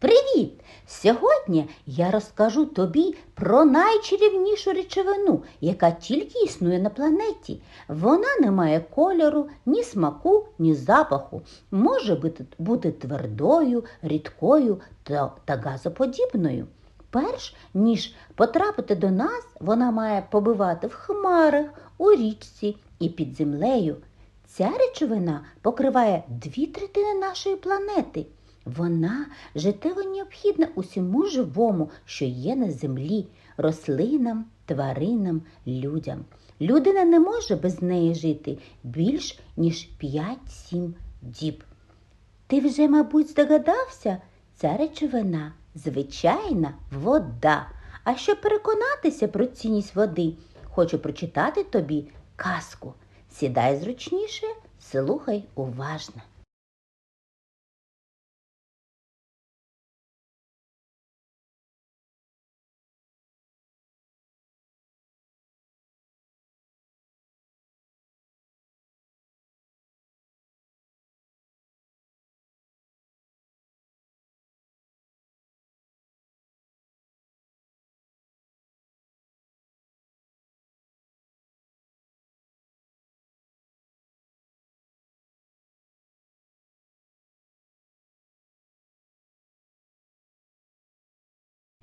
Привіт! Сьогодні я розкажу тобі про найчарівнішу речовину, яка тільки існує на планеті. Вона не має кольору, ні смаку, ні запаху. Може бути, твердою, рідкою та, та газоподібною. Перш ніж потрапити до нас, вона має побивати в хмарах, у річці і під землею. Ця речовина покриває дві третини нашої планети. Вона життєво необхідна усьому живому, що є на землі, рослинам, тваринам, людям. Людина не може без неї жити більш ніж 5-7 діб. Ти вже, мабуть, здогадався, ця речовина звичайна вода. А щоб переконатися про цінність води, хочу прочитати тобі казку. Сідай зручніше, слухай уважно.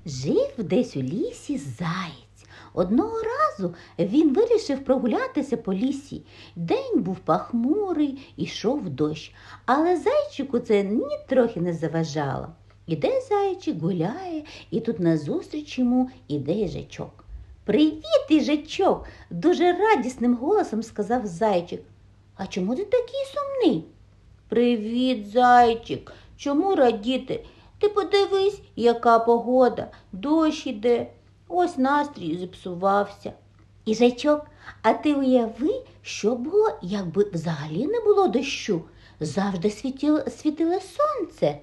Жив десь у лісі заєць. Одного разу він вирішив прогулятися по лісі. День був пахмурий, ішов дощ, але зайчику це ні трохи не заважало. Іде зайчик, гуляє, і тут назустріч йому іде їжачок. Привіт, їжачок! дуже радісним голосом сказав зайчик. А чому ти такий сумний? Привіт, зайчик. Чому радіти? Ти подивись, яка погода, дощ іде, ось настрій зіпсувався. Іжачок, а ти уяви, що було, якби взагалі не було дощу, завжди світіло, світило сонце.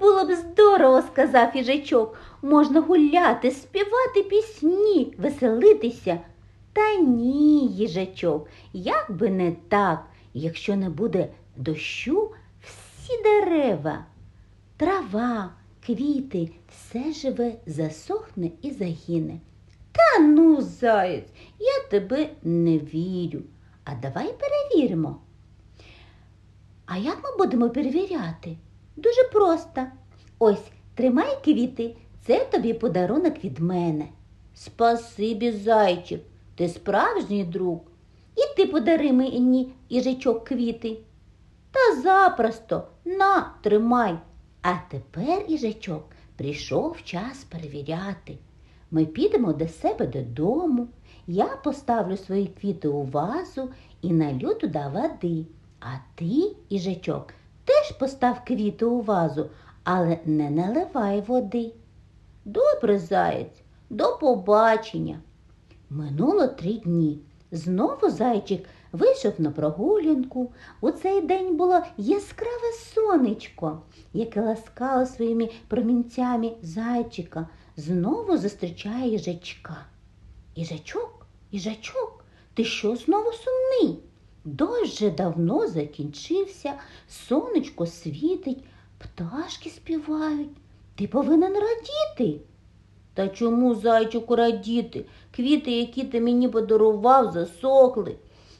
Було б здорово, сказав їжачок, можна гуляти, співати пісні, веселитися. Та ні, їжачок, як би не так, якщо не буде дощу, всі дерева. Трава, квіти, все живе, засохне і загине. Та ну, заєць, я тебе не вірю. А давай перевіримо. А як ми будемо перевіряти? Дуже просто. Ось тримай квіти, це тобі подарунок від мене. Спасибі, зайчик, ти справжній друг. І ти подари мені їжачок квіти. Та запросто на, тримай. А тепер, їжачок, прийшов час перевіряти. Ми підемо до себе додому. Я поставлю свої квіти у вазу і налю туди води. А ти, їжачок, теж постав квіти у вазу, але не наливай води. Добре, заєць, до побачення. Минуло три дні. Знову зайчик вийшов на прогулянку. У цей день було яскраве сонечко, яке ласкало своїми промінцями зайчика, знову зустрічає їжачка. Їжачок, їжачок, ти що знову сумний? Дощ давно закінчився, сонечко світить, пташки співають. Ти повинен радіти. Та чому, зайчику, радіти? Квіти, які ти мені подарував, засохли.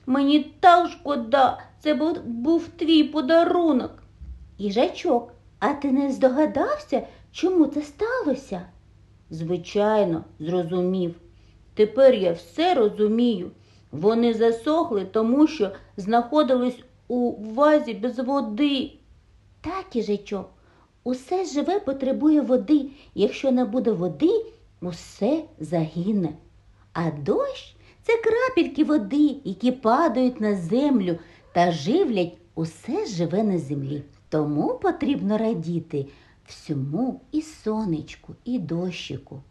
Мені так шкода, це був, був твій подарунок. Їжачок, а ти не здогадався, чому це сталося? Звичайно, зрозумів. Тепер я все розумію. Вони засохли, тому що знаходились у вазі без води. Так, їжачок, усе живе потребує води. Якщо не буде води, усе загине. А дощ це крапельки води, які падають на землю та живлять усе живе на землі. Тому потрібно радіти всьому і сонечку, і дощику.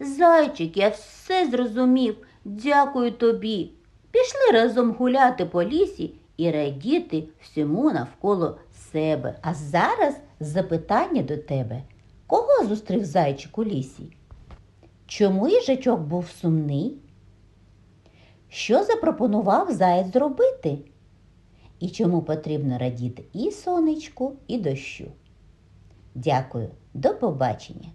Зайчик, я все зрозумів. Дякую тобі. Пішли разом гуляти по лісі і радіти всьому навколо себе. А зараз запитання до тебе. Кого зустрів зайчик у лісі? Чому їжачок був сумний? Що запропонував заєць зробити? І чому потрібно радіти і сонечку, і дощу? Дякую, до побачення.